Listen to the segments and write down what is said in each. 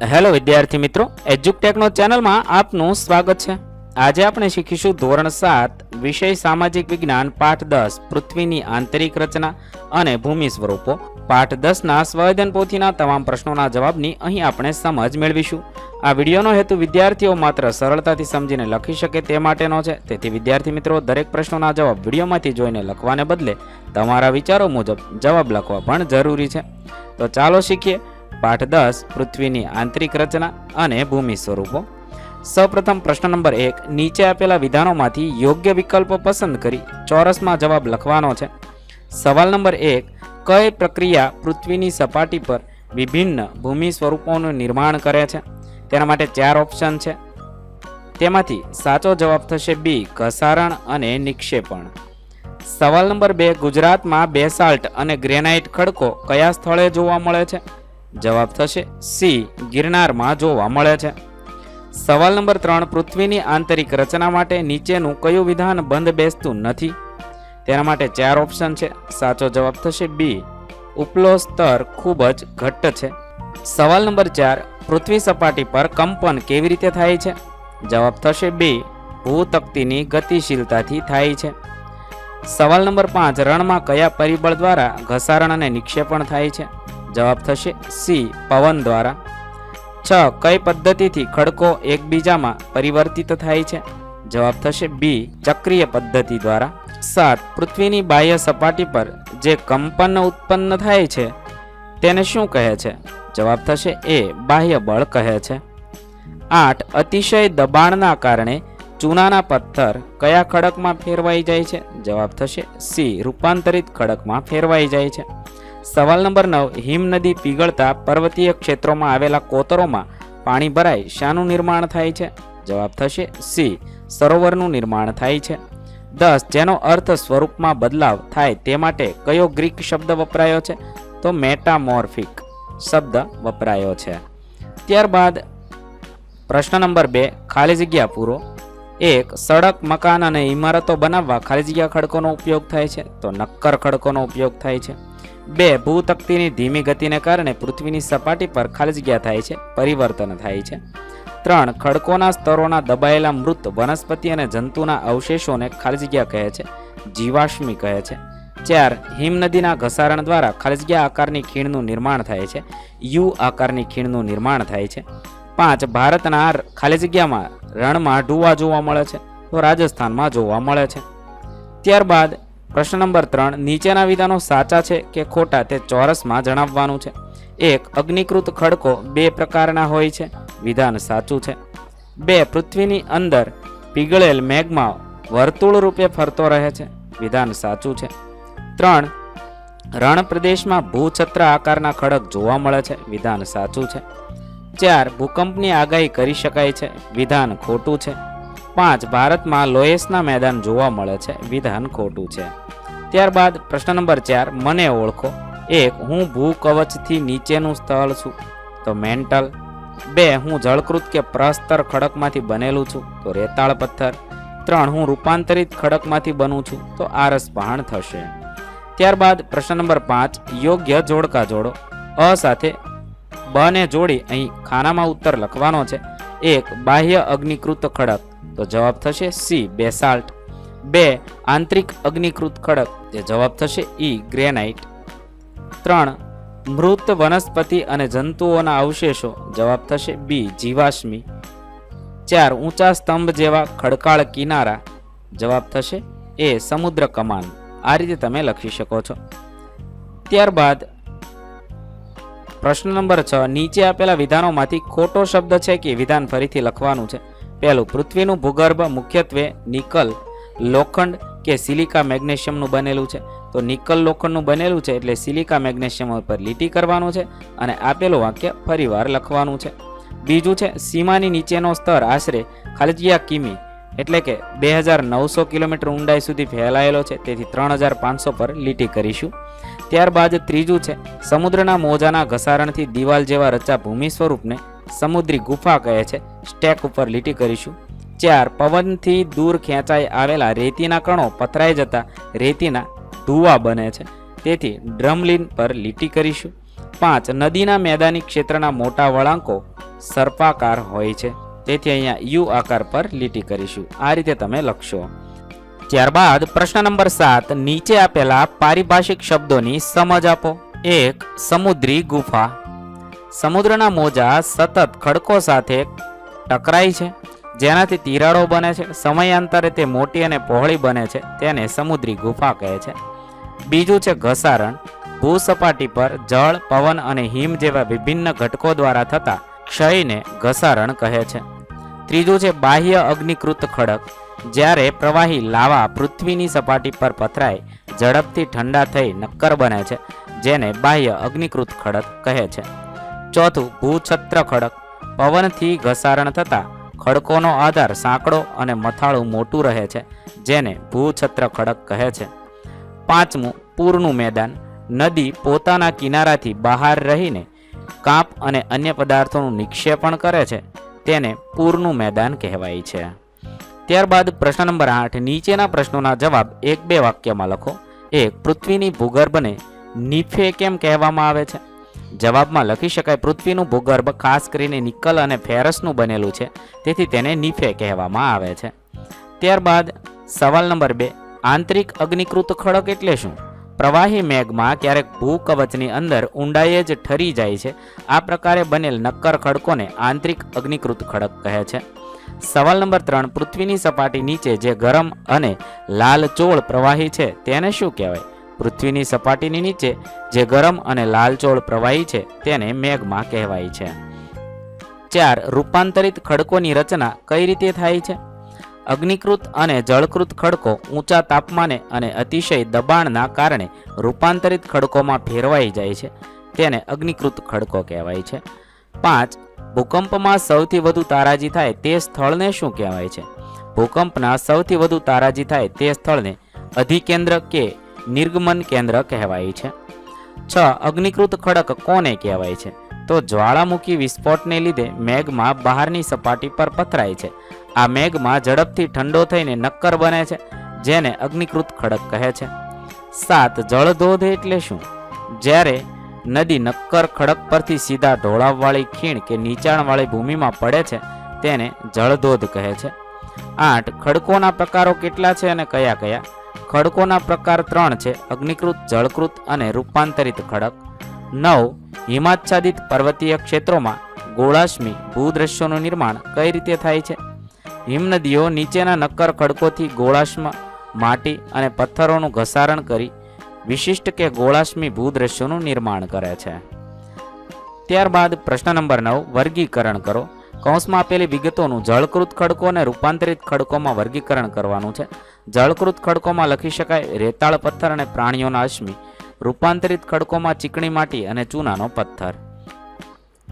Hello વિદ્યાર્થી મિત્રો એજ્યુકટેકનો ચેનલમાં આપનું સ્વાગત છે. આજે આપણે શીખીશું ધોરણ સાત, વિષય સામાજિક વિજ્ઞાન, પાઠ દસ, પૃથ્વીની આંતરિક રચના અને ભૂમિ સ્વરૂપો. પાઠ દસના સ્વયદન પોથીના તમામ પ્રશ્નોના જવાબની અહીં આપણે સમજ મેળવીશું. આ વિડીયોનો હેતુ વિદ્યાર્થીઓ માત્ર સરળતાથી સમજીને લખી શકે તે માટેનો છે. તેથી વિદ્યાર્થી મિત્રો, દરેક પ્રશ્નોના જવાબ વિડીયોમાંથી જોઈને લખવાને બદલે તમારા વિચારો મુજબ જવાબ લખવા પણ જરૂરી છે. તો ચાલો શીખીએ. પાઠ દસ, પૃથ્વીની આંતરિક રચના અને ભૂમિ સ્વરૂપો. સૌપ્રથમ પ્રશ્ન નંબર એક, નીચે આપેલા વિધાનોમાંથી યોગ્ય વિકલ્પો પસંદ કરી ચોરસમાં જવાબ લખવાનો છે. સવાલ નંબર એક, કઈ પ્રક્રિયા પૃથ્વીની સપાટી પર વિભિન્ન ભૂમિ સ્વરૂપોનું નિર્માણ કરે છે? તેના માટે ચાર ઓપ્શન છે. તેમાંથી સાચો જવાબ થશે બી, ઘસારણ અને નિક્ષેપણ. સવાલ નંબર બે, ગુજરાતમાં બેસાલ્ટ અને ગ્રેનાઇટ ખડકો કયા સ્થળે જોવા મળે છે? જવાબ થશે સી, ગિરનારમાં જોવા મળે છે. સવાલ નંબર ત્રણ, પૃથ્વીની આંતરિક રચના માટે નીચેનું કયું વિધાન બંધ બેસતું નથી? તેના માટે ચાર ઓપ્શન છે. સાચો જવાબ થશે બી ઉપલો સ્તર ખૂબ જ ઘટ્ટ છે. સવાલ નંબર ચાર, પૃથ્વી સપાટી પર કંપન કેવી રીતે થાય છે? જવાબ થશે બી, ભૂતક્તિની ગતિશીલતાથી થાય છે. સવાલ નંબર પાંચ, રણમાં કયા પરિબળ દ્વારા ઘસારણ અને નિક્ષેપણ થાય છે? જવાબ થશે સી, પવન દ્વારા. છ, કઈ પદ્ધતિથી ખડકો એકબીજામાં પરિવર્તિત થાય છે? જવાબ થશે બી, ચક્રીય પદ્ધતિ દ્વારા. સાત, પૃથ્વીની બાહ્ય સપાટી પર જે કંપન ઉત્પન્ન થાય છે, તેને શું કહે છે? જવાબ થશે એ, બાહ્ય બળ કહે છે. આઠ, અતિશય દબાણના કારણે ચૂનાના પથ્થર કયા ખડકમાં ફેરવાઈ જાય છે? જવાબ થશે સી, રૂપાંતરિત ખડકમાં ફેરવાઈ જાય છે. સવાલ નંબર નવ. હિમ નદી પીગળતા પર્વતીય ક્ષેત્રોમાં આવેલા કોતરોમાં પાણી ભરાય, શાનું નિર્માણ થાય છે? જવાબ થશે સી. સરોવરનું નિર્માણ થાય છે. દસ. જેનો અર્થ સ્વરૂપમાં બદલાવ થાય તે માટે કયો ગ્રીક શબ્દ વપરાયો છે? તો મેટામોર્ફિક શબ્દ વપરાયો છે. ત્યારબાદ પ્રશ્ન નંબર બે. ખાલી જગ્યા પૂરો. એક. સડક, મકાન અને ઇમારતો બનાવવા ખાલી જગ્યા ખડકોનો ઉપયોગ થાય છે? તો નક્કર ખડકોનો ઉપયોગ થાય છે. બે ભૂતક્તિની ધીમી ગતિને કારણે પૃથ્વીની સપાટી પર ખાલી જગ્યા થાય છે, પરિવર્તન થાય છે. ત્રણ, ખડકોના સ્તરોના દબાયેલા મૃત વનસ્પતિ અને જંતુના અવશેષોને ખાલી કહે છે, જીવાશ્મી કહે છે. ચાર, હિમનદીના ઘસારણ દ્વારા ખાલી જગ્યા આકારની ખીણનું નિર્માણ થાય છે, યુ આકારની ખીણનું નિર્માણ થાય છે. પાંચ, ભારતના ખાલી જગ્યામાં રણમાં ઢુવા જોવા મળે છે, તો રાજસ્થાનમાં જોવા મળે છે. ત્યારબાદ પ્રશ્ન નંબર ત્રણ, નીચેના વિધાનો સાચા છે કે ખોટા તે ચોરસમાં જણાવવાનું છે. એક, અગ્નિકૃત ખડકો બે પ્રકારના હોય છે. વિધાન સાચું છે. બે, પૃથ્વીની અંદર પીગળેલ મેઘમાં વર્તુળ રૂપે ફરતો રહે છે. વિધાન સાચું છે. ત્રણ, રણ પ્રદેશમાં ભૂછત્ર આકારના ખડક જોવા મળે છે. વિધાન સાચું છે. ચાર, ભૂકંપની આગાહી કરી શકાય છે. વિધાન ખોટું છે. પાંચ ભારતમાં લોએસના મેદાન જોવા મળે છે. વિધાન ખોટું છે. ત્યારબાદ પ્રશ્ન નંબર ચાર, મને ઓળખો. એક, હું ભૂકવચથી નીચેનું સ્થળ છું. તો મેન્ટલ. બે, હું જળકૃત કે પ્રસ્તર ખડકમાંથી બનેલું છું. તો રેતાળ પથ્થર. ત્રણ, હું રૂપાંતરિત ખડકમાંથી બનું છું. તો આરસ પહાણ થશે. ત્યારબાદ પ્રશ્ન નંબર પાંચ, યોગ્ય જોડકા જોડો. અ સાથે બને જોડી અહીં ખાનામાં ઉત્તર લખવાનો છે. એક, બાહ્ય અગ્નિકૃત ખડક. તો જવાબ થશે સી બેસાલ્ટ બે, આંતરિક અગ્નિકૃત ખડક. જે જવાબ થશે ઈ, ગ્રેનાઇટ. ત્રણ, મૃત વનસ્પતિ અને જંતુઓના અવશેષો. જવાબ થશે બી, જીવાશ્મી. ચાર, ઊંચા સ્તંભ જેવા ખડકાળ કિનારા. જવાબ થશે એ, સમુદ્ર કમાન. આ રીતે તમે લખી શકો છો. ત્યારબાદ પ્રશ્ન નંબર છ. નીચે આપેલા વિધાનોમાંથી ખોટો શબ્દ છે કે વિધાન ફરીથી લખવાનું છે? પહેલું, પૃથ્વીનું ભૂગર્ભ મુખ્યત્વે નિકલ, લોખંડ કે સિલિકા મેગ્નેશિયમનું બનેલું છે. તો નિકલ, લોખંડનું બનેલું છે એટલે સિલિકા મેગ્નેશિયમ ઉપર લીટી કરવાનું છે અને આપેલું વાક્ય ફરીવાર લખવાનું છે. બીજું છે, સીમાની નીચેનો સ્તર આશરે ખાલજિયા કિમી, એટલે કે બે હજાર નવસો કિલોમીટર ઊંડાઈ સુધી ફેલાયેલો છે, તેથી ત્રણ હજાર પાંચસો પર લીટી કરીશું. ત્યારબાદ ત્રીજું છે, સમુદ્રના મોજાના ઘસારણથી દિવાલ જેવા રચા ભૂમિ સ્વરૂપને સમુદ્રી ગુફા કહે છે. સ્ટેક ઉપર લીટી કરીશું. ચાર, પવનથી દૂર ખેંચાઈ આવેલા રેતીના કણો પથરાઈ જતા રેતીના ધુવા બને છે. તેથી ડ્રમલિન પર લીટી કરીશું. પાંચ, નદીના મેદાની ક્ષેત્રના મોટા વળાંકો સર્પાકાર હોય છે. તેથી અહીંયા યુ આકાર પર લીટી કરીશું. આ રીતે તમે લખશો. ત્યારબાદ પ્રશ્ન નંબર સાત, નીચે આપેલા પારિભાષિક શબ્દોની સમજ આપો. એક, સમુદ્રી ગુફા. સમુદ્રના મોજા સતત ખડકો સાથે ટકરાય છે. જેનાથી તિરાડો બને છે. સમયાંતરે તે મોટી અને પહોળી બને છે. તેને સમુદ્રી ગુફા કહે છે. બીજું છે ઘસારણ. ભૂસપાટી પર જળ, પવન અને હિમ જેવા વિભિન્ન ઘટકો દ્વારા થતા ક્ષયને ઘસારણ કહે છે. ત્રીજું છે બાહ્ય અગ્નિકૃત ખડક. જ્યારે પ્રવાહી લાવા પૃથ્વીની સપાટી પર પથરાય, ઝડપથી ઠંડા થઈ નક્કર બને છે. જેને બાહ્ય અગ્નિકૃત ખડક કહે છે. ચોથું ભૂછત્ર ખડક પવનથી ઘસારણ થતા ખડકોનો આધાર સાંકડો અને મથાળું મોટું રહે છે, જેને ભૂછત્ર ખડક કહે છે. પાંચમું, પૂરનું મેદાન. નદી પોતાના કિનારાથી બહાર રહીને કાંપ અને અન્ય પદાર્થોનું નિક્ષેપણ કરે છે, તેને પૂરનું મેદાન કહેવાય છે. ત્યારબાદ પ્રશ્ન નંબર આઠ, નીચેના પ્રશ્નોના જવાબ એક બે વાક્યમાં લખો. એક, પૃથ્વીની ભૂગર્ભને નિફે કેમ કહેવામાં આવે છે? જવાબમાં લખી શકાય, પૃથ્વીનું ભૂગર્ભ ખાસ કરીને નિકલ અને ફેરસનું બનેલું છે. તેથી તેને નિફે કહેવામાં આવે છે. ત્યારબાદ, સવાલ નંબર બે, આંતરિક અગ્નિકૃત ખડક એટલે શું? પ્રવાહી મેઘમાં ક્યારેક ભૂકવચની અંદર ઊંડાઈએ જ ઠરી જાય છે. આ પ્રકારે બનેલ નક્કર ખડકોને આંતરિક અગ્નિકૃત ખડક કહે છે. સવાલ નંબર ત્રણ, પૃથ્વીની સપાટી નીચે જે ગરમ અને લાલ ચોળ પ્રવાહી છે, તેને શું કહેવાય? પૃથ્વીની સપાટીની નીચે, જે ગરમ અને લાલચોળ પ્રવાહી છે, તેને મેઘમાં કહેવાય છે. ચાર, રૂપાંતરિત ખડકોની રચના કઈ રીતે થાય છે? અગ્નિકૃત અને જળકૃત ખડકો ઊંચા તાપમાને અને અતિશય દબાણના કારણે રૂપાંતરિત ખડકોમાં ફેરવાઈ જાય છે, તેને અગ્નિકૃત ખડકો કહેવાય છે. પાંચ, ભૂકંપમાં સૌથી વધુ તારાજી થાય તે સ્થળને શું કહેવાય છે? ભૂકંપના સૌથી વધુ તારાજી થાય તે સ્થળને અધિકેન્દ્ર કે નિર્ગમન કેન્દ્ર કહેવાય છે. છ, અગ્નિકૃત ખડક કોને કહેવાય છે? તો જ્વાળામુખી વિસ્ફોટને લીધે મેઘમાં બહારની સપાટી પર પથરાય છે. આ મેઘમાં ઝડપથી ઠંડો થઈને નક્કર બને છે, જેને અગ્નિકૃત ખડક કહે છે. સાત, જળધોધ એટલે શું? જ્યારે નદી નક્કર ખડક પરથી સીધા ઢોળાવવાળી ખીણ કે નીચાણવાળી ભૂમિમાં પડે છે, તેને જળધોધ કહે છે. આઠ, ખડકોના પ્રકારો કેટલા છે અને કયા કયા? ખડકોના પ્રકાર ત્રણ છે. અગ્નિકૃત, જળકૃત અને રૂપાંતરિત ખડક. નવ, હિમાચ્છાદિત પર્વતીય ક્ષેત્રોમાં ગોળાશ્મી, ભૂદ્રશ્યોનું નિર્માણ કઈ રીતે થાય છે? હિમનદીઓ નીચેના નક્કર ખડકોથી ગોળાશ્મ, માટી અને પથ્થરોનું ઘસારણ કરી વિશિષ્ટ કે ગોળાશ્મી, ભૂદ્રશ્યોનું નિર્માણ કરે છે. ત્યારબાદ પ્રશ્ન નંબર નવ, વર્ગીકરણ કરો. કૌંસમાં આપેલી વિગતોનું જળકૃત ખડકો અને રૂપાંતરિત ખડકોમાં વર્ગીકરણ કરવાનું છે. જળકૃત ખડકોમાં લખી શકાય, રેતાળ પથ્થર અને પ્રાણીઓના અશ્મિ, રૂપાંતરિત ખડકોમાં ચીકણી માટી અને ચૂનાનો પથ્થર.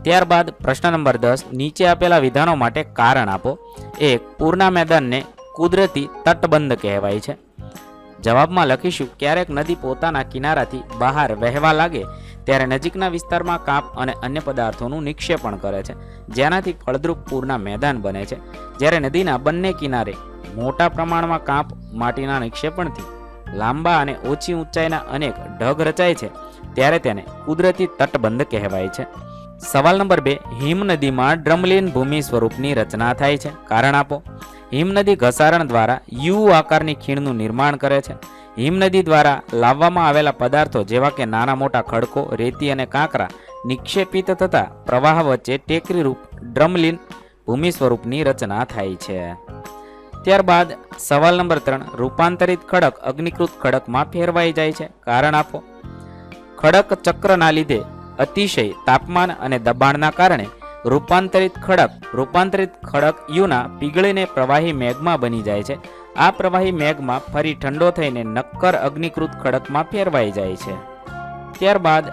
ત્યારબાદ પ્રશ્ન નંબર દસ, નીચે આપેલા વિધાનો માટે કારણ આપો. એક, પૂરના મેદાનને કુદરતી તટબંધ કહેવાય છે. જવાબમાં લખીશું, ક્યારેક નદી પોતાના કિનારાથી બહાર વહેવા લાગે ત્યારે નજીકના વિસ્તારમાં કાપ અને અન્ય પદાર્થોનું નિક્ષેપણ કરે છે. જેનાથી ફળદ્રુપ પૂરના મેદાન બને છે. જ્યારે નદીના બંને કિનારે મોટા પ્રમાણમાં કાંપ માટીના નિક્ષેપણથી લાંબા અને ઓછી ઊંચાઈના અનેક ઢગ રચાય છે, ત્યારે તેને કુદરતી તટબંધ કહેવાય છે. સવાલ નંબર બે હિમનદીમાં ડ્રમલીન ભૂમિ સ્વરૂપની રચના થાય છે. કારણ આપો હિમનદી ઘસારણ દ્વારા યુ આકારની ખીણનું નિર્માણ કરે છે. હિમનદી દ્વારા લાવવામાં આવેલા પદાર્થો જેવા કે નાના મોટા ખડકો, રેતી અને કાંકરા નિક્ષેપિત થતા પ્રવાહ વચ્ચે ટેકરીરૂપ ડ્રમલીન ભૂમિ સ્વરૂપની રચના થાય છે. ત્યારબાદ સવાલ નંબર ત્રણ, રૂપાંતરિત ખડક અગ્નિકૃત ખડકમાં ફેરવાઈ જાય છે. કારણ આપો. ખડક ચક્રના લીધે અતિશય તાપમાન અને દબાણના કારણે રૂપાંતરિત ખડક રૂપાંતરિત ખડક યુના પીગળીને પ્રવાહી મેઘમાં બની જાય છે. આ પ્રવાહી મેઘમાં ફરી ઠંડો થઈને નક્કર અગ્નિકૃત ખડકમાં ફેરવાઈ જાય છે. ત્યારબાદ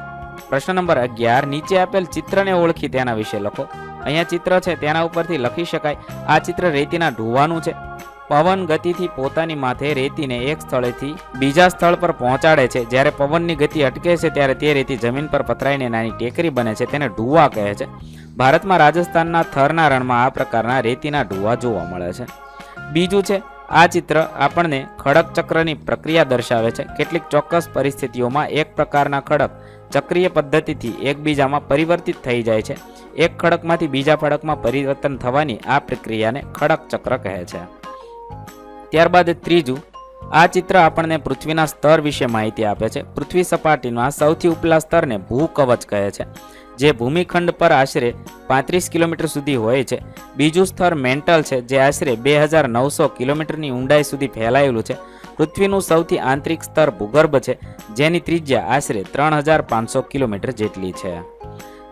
પ્રશ્ન નંબર અગિયાર, નીચે આપેલ ચિત્રને ઓળખી તેના વિશે લખો. અહીંયા ચિત્ર છે, તેના ઉપરથી લખી શકાય. આ ચિત્ર રેતીના ઢોવાનું છે. પવન ગતિથી પોતાની માથે રેતીને એક સ્થળેથી બીજા સ્થળ પર પહોંચાડે છે. જ્યારે પવનની ગતિ અટકે છે, ત્યારે તે રેતી જમીન પર પથરાઈને નાની ટેકરી બને છે, તેને ઢુવા કહે છે. ભારતમાં રાજસ્થાનના થરના રણમાં આ પ્રકારના રેતીના ઢુવા જોવા મળે છે. બીજું છે આ ચિત્ર આપણને ખડક ચક્રની પ્રક્રિયા દર્શાવે છે. કેટલીક ચોક્કસ પરિસ્થિતિઓમાં એક પ્રકારના ખડક ચક્રીય પદ્ધતિથી એકબીજામાં પરિવર્તિત થઈ જાય છે. એક ખડકમાંથી બીજા ખડકમાં પરિવર્તન થવાની આ પ્રક્રિયાને ખડક ચક્ર કહે છે. ત્યારબાદ ત્રીજું, આ ચિત્ર આપણને પૃથ્વીના સ્તર વિશે માહિતી આપે છે. પૃથ્વી સપાટીના સૌથી ઉપલા સ્તરને ભૂકવચ કહે છે. જે ભૂમિખંડ પર આશરે પાંત્રીસ કિલોમીટર સુધી હોય છે. બીજું સ્તર મેન્ટલ છે, જે આશરે બે હજાર નવસો કિલોમીટરની ઊંડાઈ સુધી ફેલાયેલું છે. પૃથ્વીનું સૌથી આંતરિક સ્તર ભૂગર્ભ છે, જેની ત્રિજ્યા આશરે ત્રણ હજાર પાંચસો કિલોમીટર જેટલી છે.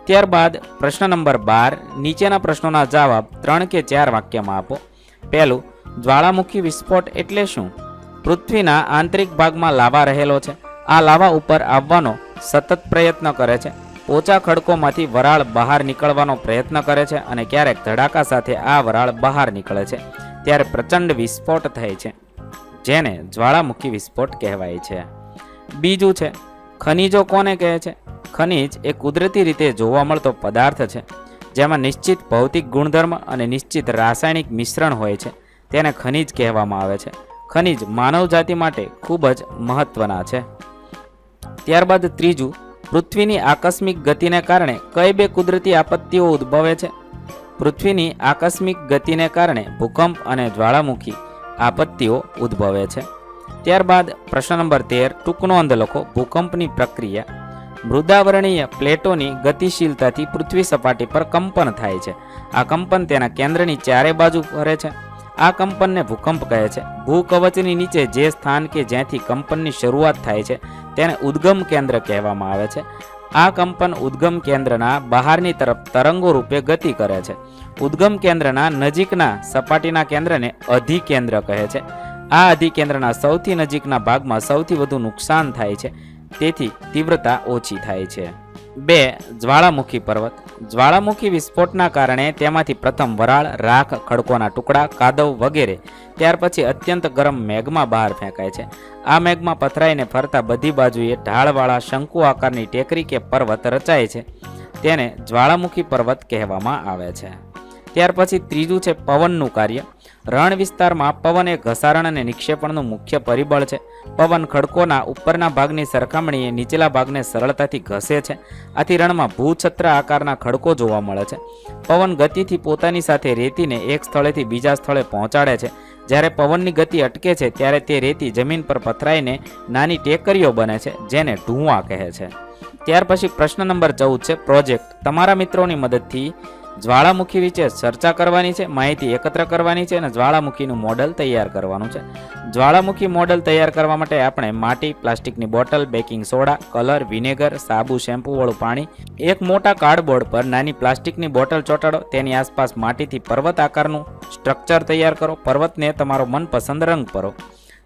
ત્યારબાદ પ્રશ્ન નંબર બાર, નીચેના પ્રશ્નોના જવાબ ત્રણ કે ચાર વાક્યમાં આપો. પહેલું, જ્વાળામુખી વિસ્ફોટ એટલે શું? પૃથ્વીના આંતરિક ભાગમાં લાવા રહેલો છે. આ લાવા ઉપર આવવાનો સતત પ્રયત્ન કરે છે. પોચા ખડકોમાંથી વરાળ બહાર નીકળવાનો પ્રયત્ન કરે છે અને ક્યારેક ધડાકા સાથે આ વરાળ બહાર નીકળે છે. ત્યારે પ્રચંડ વિસ્ફોટ થાય છે, જેને જ્વાળામુખી વિસ્ફોટ કહેવાય છે. બીજું છે, ખનિજો કોને કહે છે? ખનિજ એ કુદરતી રીતે જોવા મળતો પદાર્થ છે, જેમાં નિશ્ચિત ભૌતિક ગુણધર્મ અને નિશ્ચિત રાસાયણિક મિશ્રણ હોય છે. તેને ખનિજ કહેવામાં આવે છે. ખનિજ માનવજાતિ માટે ખૂબ જ મહત્વના છે. ત્યારબાદ ત્રીજું પૃથ્વીની આકસ્મિક ગતિને કારણે કઈ બે કુદરતી આપત્તિઓ ઉદ્ભવે છે? પૃથ્વીની આકસ્મિક ગતિને કારણે ભૂકંપ અને જ્વાળામુખી આપત્તિઓ ઉદ્ભવે છે. ત્યારબાદ પ્રશ્ન નંબર તેર ટૂંક નોંધ લખો. ભૂકંપની પ્રક્રિયા મૃદાવરણીય પ્લેટોની ગતિશીલતાથી પૃથ્વી સપાટી પર કંપન થાય છે. આ કંપન તેના કેન્દ્રની ચારે બાજુ ફરે છે. આ કંપનને ભૂકંપ કહે છે. ભૂકવચની નીચે જે સ્થાન કે જ્યાંથી કંપનની શરૂઆત થાય છે તેને ઉદ્ગમ કેન્દ્ર કહેવામાં આવે છે. આ કંપન ઉદ્ગમ કેન્દ્રના બહારની તરફ તરંગો રૂપે ગતિ કરે છે. ઉદ્ગમ કેન્દ્રના નજીકના સપાટીના કેન્દ્રને અધિકેન્દ્ર કહે છે. આ અધિકેન્દ્રના સૌથી નજીકના ભાગમાં સૌથી વધુ નુકસાન થાય છે. તેથી તીવ્રતા ઓછી થાય છે. બે જ્વાળામુખી પર્વત. જ્વાળામુખી વિસ્ફોટના કારણે તેમાંથી પ્રથમ વરાળ, રાખ, ખડકોના ટુકડા, કાદવ વગેરે. ત્યાર પછી અત્યંત ગરમ મેઘમાં બહાર ફેંકાય છે. આ મેઘમાં પથરાઈને ફરતા બધી બાજુએ ઢાળવાળા શંકુ આકારની ટેકરી કે પર્વત રચાય છે. તેને જ્વાળામુખી પર્વત કહેવામાં આવે છે. ત્યાર પછી ત્રીજું છે પવનનું કાર્ય. રણ વિસ્તારમાં પવન એ ઘસારણ અને નિક્ષેપણનું મુખ્ય પરિબળ છે. પવન ખડકોના ઉપરના ભાગની સરખામણીએ નીચલા ભાગને સરળતાથી ઘસે છે. આથી રણમાં ભૂછત્ર આકારના ખડકો જોવા મળે છે. પવન ગતિથી પોતાની સાથે રેતીને એક સ્થળેથી બીજા સ્થળે પહોંચાડે છે. જ્યારે પવનની ગતિ અટકે છે, ત્યારે તે રેતી જમીન પર પથરાઈને નાની ટેકરીઓ બને છે, જેને ઢૂંવા કહે છે. ત્યાર પછી પ્રશ્ન નંબર ચૌદ છે પ્રોજેક્ટ. તમારા મિત્રોની મદદથી જ્વાળામુખી વિશે ચર્ચા કરવાની છે, માહિતી એકત્ર કરવાની છે અને જ્વાળામુખીનું મોડલ તૈયાર કરવાનું છે. જ્વાળામુખી મોડલ તૈયાર કરવા માટે આપણે માટી, પ્લાસ્ટિકની bottle, baking soda, colour, vinegar, સાબુ શેમ્પૂવાળું પાણી, એક મોટા કાર્ડબોર્ડ પર નાની પ્લાસ્ટિકની બોટલ ચોંટાડો, તેની આસપાસ માટીથી પર્વત આકારનું સ્ટ્રક્ચર તૈયાર કરો, પર્વતને તમારો મનપસંદ રંગ કરો.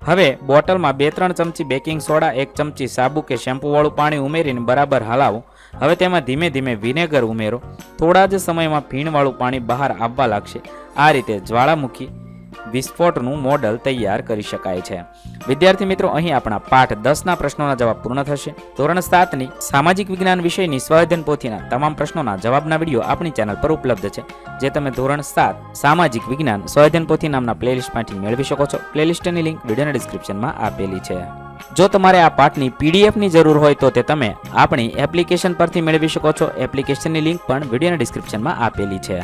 હવે બોટલમાં બે ત્રણ ચમચી બેકિંગ સોડા, એક ચમચી સાબુ કે શેમ્પૂવાળું પાણી ઉમેરીને બરાબર હલાવો. હવે તેમાં ધીમે ધીમે વિનેગર ઉમેરો. થોડા જ સમયમાં ફીણવાળું પાણી બહાર આવવા લાગશે. આ રીતે જ્વાળામુખી વિસ્ફોટનું મોડલ તૈયાર કરી શકાય છે. વિદ્યાર્થી મિત્રો, અહીં આપણા પાઠ દસના પ્રશ્નોના જવાબ પૂર્ણ થશે. ધોરણ સાતની સામાજિક વિજ્ઞાન વિષયની સ્વાધ્યન પોથીના તમામ પ્રશ્નોના જવાબના વીડિયો આપણી ચેનલ પર ઉપલબ્ધ છે, જે તમે ધોરણ સાત સામાજિક વિજ્ઞાન સ્વાધ્યન પોથી નામના પ્લેલિસ્ટમાંથી મેળવી શકો છો. પ્લેલિસ્ટની લિંક વિડીયોના ડિસ્ક્રિપ્શનમાં આપેલી છે. જો તમારે આ પાઠની પીડીએફની જરૂર હોય તો તે તમે આપણી એપ્લિકેશન પરથી મેળવી શકો છો. એપ્લિકેશનની લિંક પણ વિડીયોના ડિસ્ક્રિપ્શનમાં આપેલી છે.